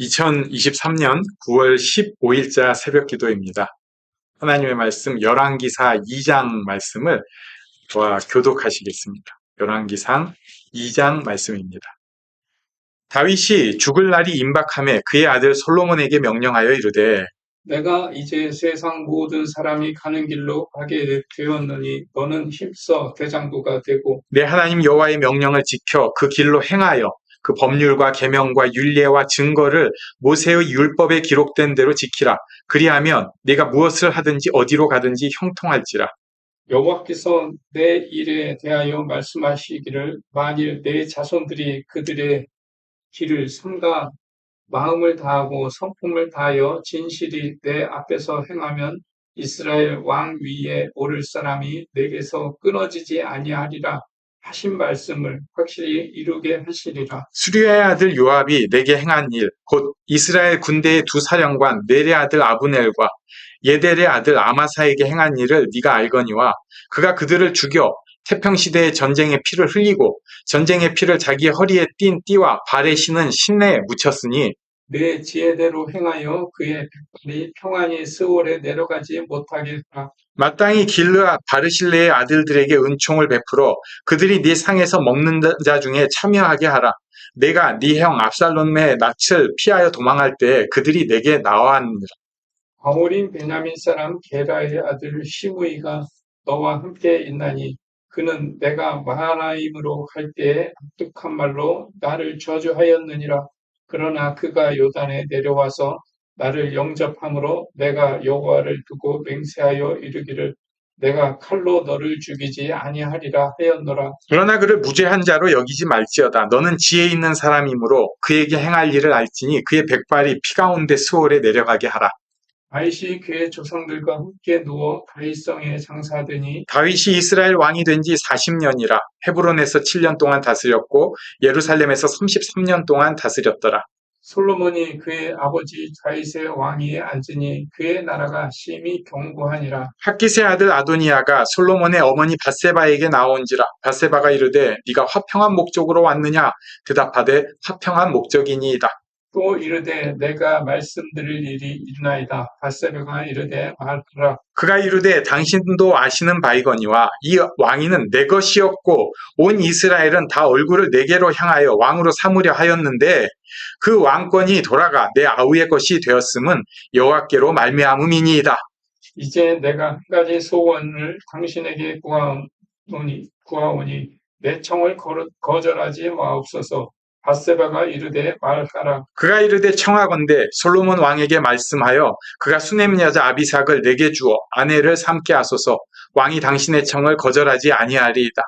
2023년 9월 15일자 새벽 기도입니다. 하나님의 말씀 열왕기사 2장 말씀을 저와 교독하시겠습니다. 열왕기상 2장 말씀입니다. 다윗이 죽을 날이 임박함에 그의 아들 솔로몬에게 명령하여 이르되 내가 이제 세상 모든 사람이 가는 길로 가게 되었느니 너는 힘써 대장부가 되고 내 하나님 여호와의 명령을 지켜 그 길로 행하여 그 법률과 계명과 율례와 증거를 모세의 율법에 기록된 대로 지키라. 그리하면 네가 무엇을 하든지 어디로 가든지 형통할지라. 여호와께서 내 일에 대하여 말씀하시기를 만일 내 자손들이 그들의 길을 삼가 마음을 다하고 성품을 다하여 진실이 내 앞에서 행하면 이스라엘 왕 위에 오를 사람이 내게서 끊어지지 아니하리라 하신 말씀을 확실히 이루게 하시리라. 수리아의 아들 요압이 내게 행한 일, 곧 이스라엘 군대의 두 사령관 넬의 아들 아브넬과 예델의 아들 아마사에게 행한 일을 네가 알거니와 그가 그들을 죽여 태평시대의 전쟁의 피를 흘리고 전쟁의 피를 자기의 허리에 띤 띠와 발에 신은 신내에 묻혔으니 내 지혜대로 행하여 그의 백발이 평안히 스월에 내려가지 하라. 마땅히 길르앗 바르실레의 아들들에게 은총을 베풀어 그들이 네 상에서 먹는 자 중에 참여하게 하라. 내가 네 형 압살롬의 낯을 피하여 도망할 때 그들이 내게 나와하느니라. 바울인 베냐민 사람 게라의 아들 시므이가 너와 함께 있나니 그는 내가 마하나임으로 갈 때에 악독한 말로 나를 저주하였느니라. 그러나 그가 요단에 내려와서 나를 영접함으로 내가 여호와를 두고 맹세하여 이르기를 내가 칼로 너를 죽이지 아니하리라 하였노라. 그러나 그를 무죄한 자로 여기지 말지어다. 너는 지혜 있는 사람이므로 그에게 행할 일을 알지니 그의 백발이 피 가운데 수월에 내려가게 하라. 다윗이 그의 조상들과 함께 누워 다윗성에 장사되니 다윗이 이스라엘 왕이 된 지 40년이라 헤브론에서 7년 동안 다스렸고 예루살렘에서 33년 동안 다스렸더라. 솔로몬이 그의 아버지 다윗의 왕위에 앉으니 그의 나라가 심히 견고하니라. 학기세 아들 아도니아가 솔로몬의 어머니 바세바에게 나온지라 바세바가 이르되 네가 화평한 목적으로 왔느냐 대답하되 화평한 목적이니이다. 또 이르되 내가 말씀드릴 일이 있나이다. 바세바가 이르되 말하라. 그가 이르되 당신도 아시는 바이거니와 이 왕위는 내 것이었고 온 이스라엘은 다 얼굴을 내게로 향하여 왕으로 삼으려 하였는데 그 왕권이 돌아가 내 아우의 것이 되었음은 여호와께로 말미암음이니이다. 이제 내가 한 가지 소원을 당신에게 구하오니, 구하오니 내 청을 거절하지 마옵소서. 바세바가 이르되 말하라. 그가 이르되 청하건대 솔로몬 왕에게 말씀하여 그가 수냄 여자 아비삭을 내게 주어 아내를 삼게 하소서 왕이 당신의 청을 거절하지 아니하리이다.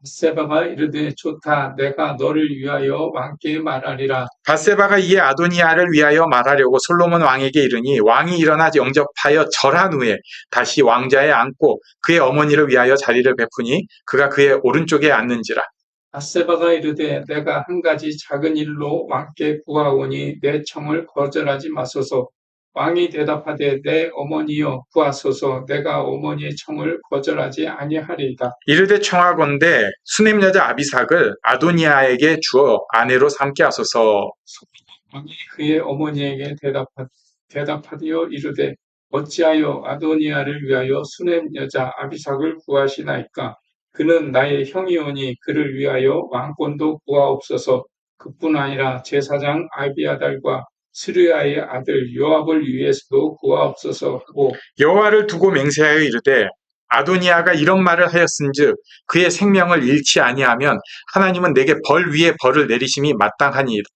바세바가 이르되 좋다. 내가 너를 위하여 왕께 말하리라. 바세바가 이에 아도니아를 위하여 말하려고 솔로몬 왕에게 이르니 왕이 일어나 영접하여 절한 후에 다시 왕자에 앉고 그의 어머니를 위하여 자리를 베푸니 그가 그의 오른쪽에 앉는지라. 바세바가 이르되 내가 한 가지 작은 일로 왕께 구하오니 내 청을 거절하지 마소서. 왕이 대답하되 내 어머니여 구하소서 내가 어머니의 청을 거절하지 아니하리이다. 이르되 청하건대 수냄 여자 아비삭을 아도니아에게 주어 아내로 삼게 하소서. 왕이 그의 어머니에게 대답하, 대답하되어 이르되 어찌하여 아도니아를 위하여 수냄 여자 아비삭을 구하시나이까 그는 나의 형이오니 그를 위하여 왕권도 구하옵소서 그뿐 아니라 제사장 아비아달과 스르야의 아들 요압을 위해서도 구하옵소서 하고 여호와를 두고 맹세하여 이르되 아도니아가 이런 말을 하였은즉 그의 생명을 잃지 아니하면 하나님은 내게 벌 위에 벌을 내리심이 마땅하니이다.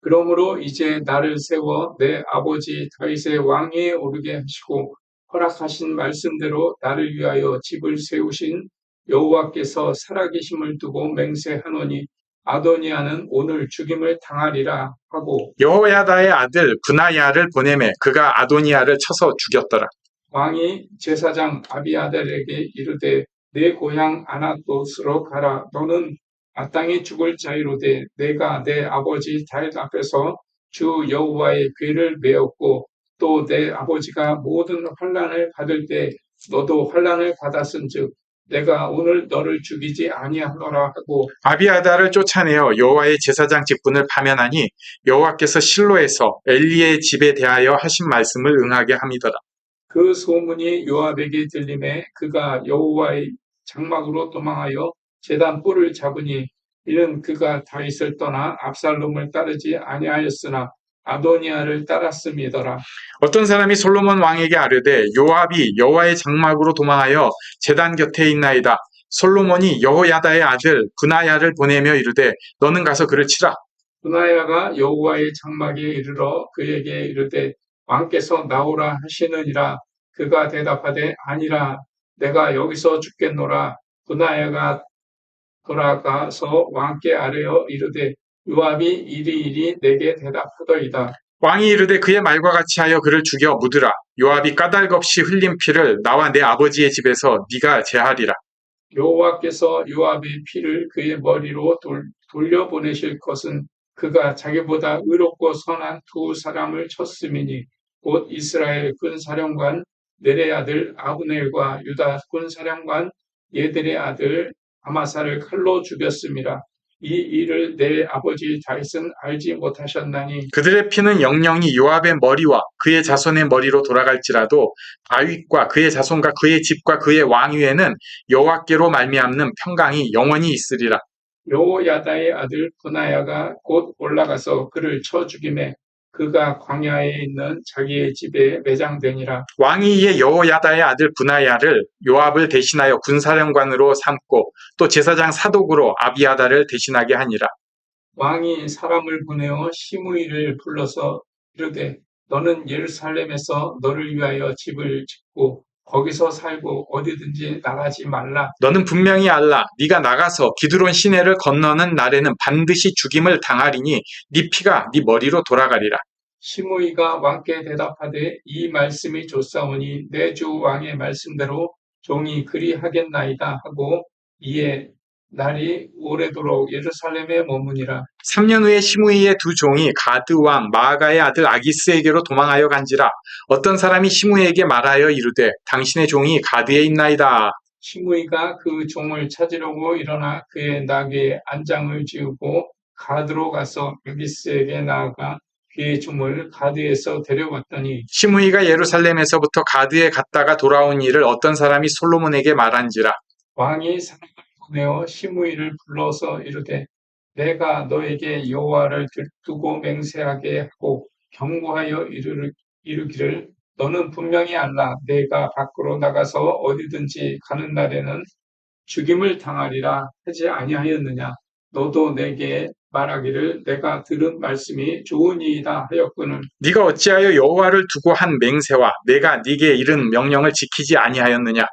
그러므로 이제 나를 세워 내 아버지 다윗의 왕위에 오르게 하시고 허락하신 말씀대로 나를 위하여 집을 세우신 여호와께서 살아계심을 두고 맹세하노니 아도니아는 오늘 죽임을 당하리라 하고 여호야다의 아들 분하야를 보내매 그가 아도니아를 쳐서 죽였더라. 왕이 제사장 아비아델에게 이르되 내 고향 아나도스로 가라 너는 마땅히 죽을 자이로되 내가 내 아버지 다윗 앞에서 주 여호와의 괴를 메었고 또 내 아버지가 모든 환란을 받을 때 너도 환란을 받았은즉 내가 오늘 너를 죽이지 아니하노라 하고 아비아다를 쫓아내어 여호와의 제사장 직분을 파면하니 여호와께서 실로에서 엘리의 집에 대하여 하신 말씀을 응하게 함이더라. 그 소문이 요압에게 들림에 그가 여호와의 장막으로 도망하여 제단 뿔을 잡으니 이는 그가 다윗을 떠나 압살롬을 따르지 아니하였으나 아도니아를 따랐음이더라. 어떤 사람이 솔로몬 왕에게 아뢰되 요압이 여호와의 장막으로 도망하여 제단 곁에 있나이다. 솔로몬이 여호야다의 아들 분하야를 보내며 이르되 너는 가서 그를 치라. 분하야가 여호와의 장막에 이르러 그에게 이르되 왕께서 나오라 하시느니라 그가 대답하되 아니라 내가 여기서 죽겠노라 분하야가 돌아가서 왕께 아뢰어 이르되 요압이 이리이리 내게 대답하더이다 왕이 이르되 그의 말과 같이 하여 그를 죽여 묻으라. 요압이 까닭 없이 흘린 피를 나와 내 아버지의 집에서 네가 제하리라. 여호와께서 요압의 피를 그의 머리로 돌, 돌려보내실 것은 그가 자기보다 의롭고 선한 두 사람을 쳤음이니 곧 이스라엘 군사령관 네레 아들 아브넬과 유다 군사령관 예들의 아들 아마사를 칼로 죽였음이라. 이 일을 내 아버지 다윗은 알지 못하셨나니 그들의 피는 영영이 요압의 머리와 그의 자손의 머리로 돌아갈지라도 다윗과 그의 자손과 그의 집과 그의 왕위에는 여호와께로 말미암는 평강이 영원히 있으리라. 여호야다의 아들 분하야가 곧 올라가서 그를 쳐 죽임에 그가 광야에 있는 자기의 집에 매장되니라. 왕이 이에 여호야다의 아들 분하야를 요압을 대신하여 군사령관으로 삼고 또 제사장 사독으로 아비아다를 대신하게 하니라. 왕이 사람을 보내어 시므이를 불러서 이르되 너는 예루살렘에서 너를 위하여 집을 짓고 거기서 살고 어디든지 나가지 말라. 너는 분명히 알라. 네가 나가서 기드론 시내를 건너는 날에는 반드시 죽임을 당하리니 네 피가 네 머리로 돌아가리라. 시므이가 왕께 대답하되 이 말씀이 좋사오니 내 주 왕의 말씀대로 종이 그리하겠나이다 하고 이에 날이 오래도록 예루살렘에 머무니라. 3년 후에 시므이의 두 종이 가드 왕 마아가의 아들 아기스에게로 도망하여 간지라 어떤 사람이 시므이에게 말하여 이르되 당신의 종이 가드에 있나이다. 시므이가 그 종을 찾으려고 일어나 그의 나귀에 안장을 지우고 가드로 가서 아기스에게 나아가 그의 종을 가드에서 데려왔더니 시므이가 예루살렘에서부터 가드에 갔다가 돌아온 일을 어떤 사람이 솔로몬에게 말한지라 왕이 보내어 시므이를 불러서 이르되 내가 너에게 여호와를 들두고 맹세하게 하고 경고하여 이르, 이르기를 너는 분명히 알라. 내가 밖으로 나가서 어디든지 가는 날에는 죽임을 당하리라 하지 아니하였느냐. 너도 내게 말하기를 내가 들은 말씀이 좋으니이다 하였거늘. 네가 어찌하여 여호와를 두고 한 맹세와 내가 네게 이른 명령을 지키지 아니하였느냐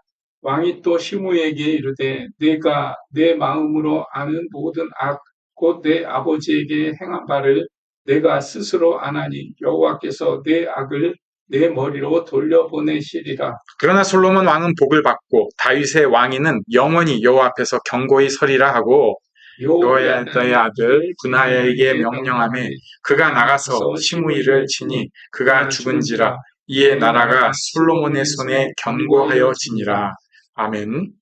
왕이 또 시므에게 이르되 내가 내 마음으로 아는 모든 악 곧 내 아버지에게 행한 바를 내가 스스로 아나니 여호와께서 내 악을 내 머리로 돌려보내시리라. 그러나 솔로몬 왕은 복을 받고 다윗의 왕위는 영원히 여호와 앞에서 경고히 서리라 하고 여호야다의 아들 분하야에게 명령하매 그가 나가서 시므이를 치니 그가 죽은지라 이에 나라가 솔로몬의 손에 견고하여 지니라. 아멘.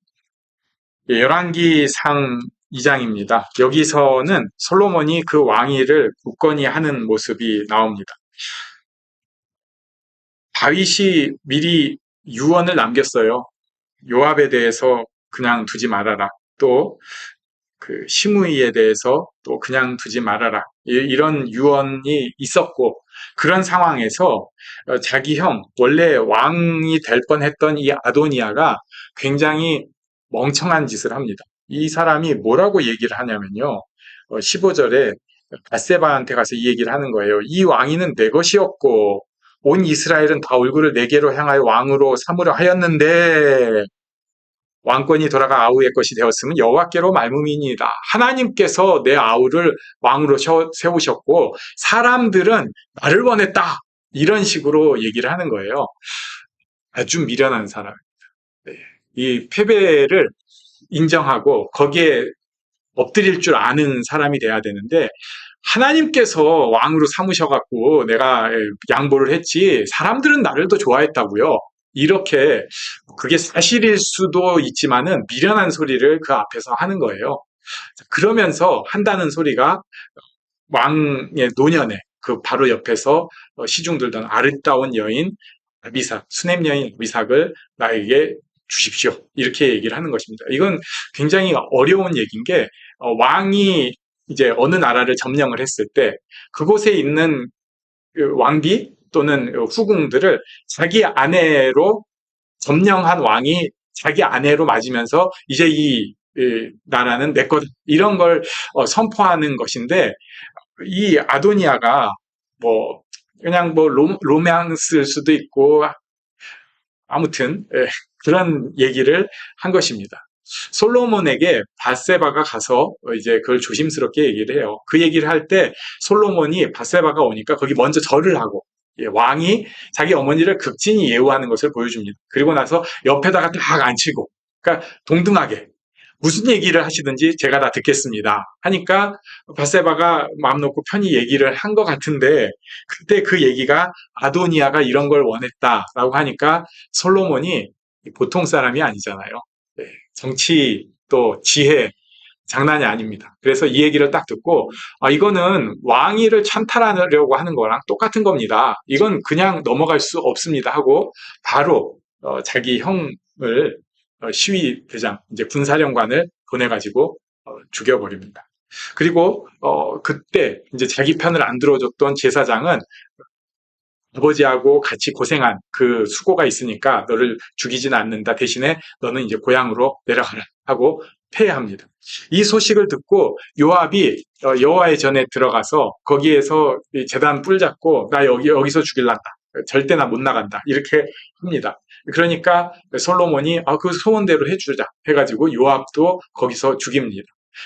예, 열왕기 상 2장입니다. 여기서는 솔로몬이 그 왕위를 굳건히 하는 모습이 나옵니다. 다윗이 미리 유언을 남겼어요. 요압에 대해서 그냥 두지 말아라. 또 그 시므이에 대해서 또 그냥 두지 말아라. 이- 이런 유언이 있었고 그런 상황에서 어, 자기 형 원래 왕이 될 뻔했던 이 아도니아가 굉장히 멍청한 짓을 합니다. 이 사람이 뭐라고 얘기를 하냐면요. 15절에 바세바한테 가서 이 얘기를 하는 거예요. 이 왕위는 내 것이었고 온 이스라엘은 다 얼굴을 내게로 향하여 왕으로 삼으려 하였는데 왕권이 돌아가 아우의 것이 되었으면 여호와께로 말음이니이다. 하나님께서 내 아우를 왕으로 셔- 세우셨고 사람들은 나를 원했다. 이런 식으로 얘기를 하는 거예요. 아주 미련한 사람입니다. 네. 이 패배를 인정하고 거기에 엎드릴 줄 아는 사람이 돼야 되는데 하나님께서 왕으로 삼으셔갖고 내가 양보를 했지 사람들은 나를 더 좋아했다고요. 이렇게 그게 사실일 수도 있지만은 미련한 소리를 그 앞에서 하는 거예요. 그러면서 한다는 소리가 왕의 노년에 그 바로 옆에서 어, 시중 들던 아름다운 여인 미삭, 수냄 여인 미삭을 나에게 주십시오. 이렇게 얘기를 하는 것입니다. 이건 굉장히 어려운 얘기인 게 어, 왕이 이제 어느 나라를 점령을 했을 때 그곳에 있는 그 왕비 또는 후궁들을 자기 아내로 점령한 왕이 자기 아내로 맞으면서 이제 이, 이 나라는 내 거다 이런 걸 어, 선포하는 것인데 이 아도니아가 뭐 그냥 뭐 로, 로망스일 수도 있고 아무튼 예, 그런 얘기를 한 것입니다. 솔로몬에게 바세바가 가서 이제 그걸 조심스럽게 얘기를 해요. 그 얘기를 할 때 솔로몬이 바세바가 오니까 거기 먼저 절을 하고 예, 왕이 자기 어머니를 극진히 예우하는 것을 보여줍니다. 그리고 나서 옆에다가 딱 앉히고 그러니까 동등하게 무슨 얘기를 하시든지 제가 다 듣겠습니다. 하니까 바세바가 마음 놓고 편히 얘기를 한 것 같은데 그때 그 얘기가 아도니아가 이런 걸 원했다라고 하니까 솔로몬이 보통 사람이 아니잖아요. 네, 정치 또 지혜 장난이 아닙니다. 그래서 이 얘기를 딱 듣고 아 이거는 왕위를 찬탈하려고 하는 거랑 똑같은 겁니다. 이건 그냥 넘어갈 수 없습니다 하고 바로 어, 자기 형을 어, 시위 대장 이제 군사령관을 보내가지고 어, 죽여버립니다. 그리고 어, 그때 이제 자기 편을 안 들어줬던 제사장은 아버지하고 같이 고생한 그 수고가 있으니까 너를 죽이진 않는다. 대신에 너는 이제 고향으로 내려가라 하고 폐해합니다. 이 소식을 듣고 요압이 어, 여호와의 전에 들어가서 거기에서 이 재단 뿔 잡고 나 여기 여기서 죽일란다. 절대 나 못 나간다. 이렇게 합니다. 그러니까 솔로몬이 아, 그 소원대로 해주자 해가지고 요압도 거기서 죽입니다.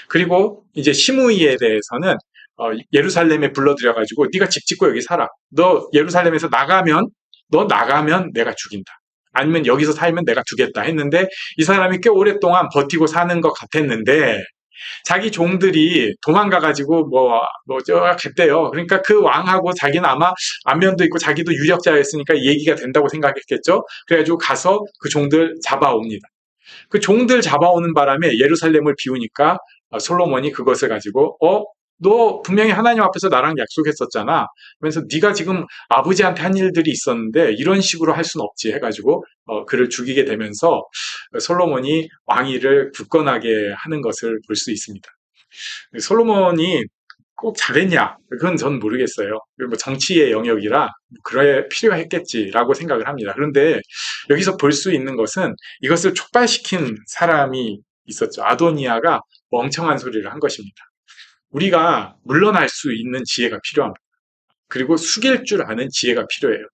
그리고 이제 시므이에 대해서는 어, 예루살렘에 불러들여가지고 네가 집 짓고 여기 살아. 너 예루살렘에서 나가면 너 나가면 내가 죽인다. 아니면 여기서 살면 내가 죽겠다 했는데 이 사람이 꽤 오랫동안 버티고 사는 것 같았는데 자기 종들이 도망가가지고 뭐, 뭐, 저, 갔대요. 그러니까 그 왕하고 자기는 아마 안면도 있고 자기도 유력자였으니까 얘기가 된다고 생각했겠죠. 그래가지고 가서 그 종들 잡아옵니다. 그 종들 잡아오는 바람에 예루살렘을 비우니까 어, 솔로몬이 그것을 가지고, 어? 너 분명히 하나님 앞에서 나랑 약속했었잖아. 그래서 네가 지금 아버지한테 한 일들이 있었는데 이런 식으로 할 수는 없지 해가지고 어, 그를 죽이게 되면서 솔로몬이 왕위를 굳건하게 하는 것을 볼 수 있습니다. 솔로몬이 꼭 잘했냐? 그건 전 모르겠어요. 뭐 정치의 영역이라 그래 필요했겠지라고 생각을 합니다. 그런데 여기서 볼 수 있는 것은 이것을 촉발시킨 사람이 있었죠. 아도니아가 멍청한 소리를 한 것입니다. 우리가 물러날 수 있는 지혜가 필요합니다. 그리고 숙일 줄 아는 지혜가 필요해요.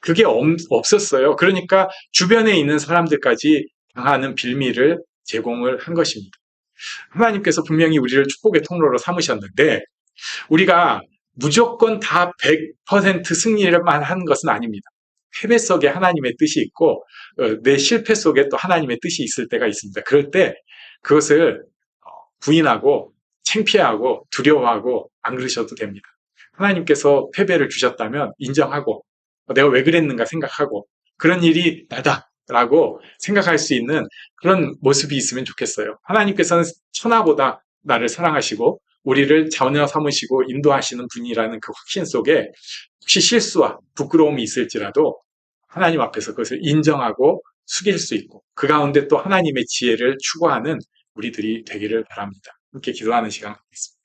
그게 없었어요. 그러니까 주변에 있는 사람들까지 당하는 빌미를 제공을 한 것입니다. 하나님께서 분명히 우리를 축복의 통로로 삼으셨는데 우리가 무조건 다 100% 승리를만 하는 것은 아닙니다. 패배 속에 하나님의 뜻이 있고 어, 내 실패 속에 또 하나님의 뜻이 있을 때가 있습니다. 그럴 때 그것을 어, 부인하고 창피하고 두려워하고 안 그러셔도 됩니다. 하나님께서 패배를 주셨다면 인정하고 어, 내가 왜 그랬는가 생각하고 그런 일이 나다 라고 생각할 수 있는 그런 모습이 있으면 좋겠어요. 하나님께서는 천하보다 나를 사랑하시고 우리를 자녀 삼으시고 인도하시는 분이라는 그 확신 속에 혹시 실수와 부끄러움이 있을지라도 하나님 앞에서 그것을 인정하고 숙일 수 있고 그 가운데 또 하나님의 지혜를 추구하는 우리들이 되기를 바랍니다. 함께 기도하는 시간 갖겠습니다.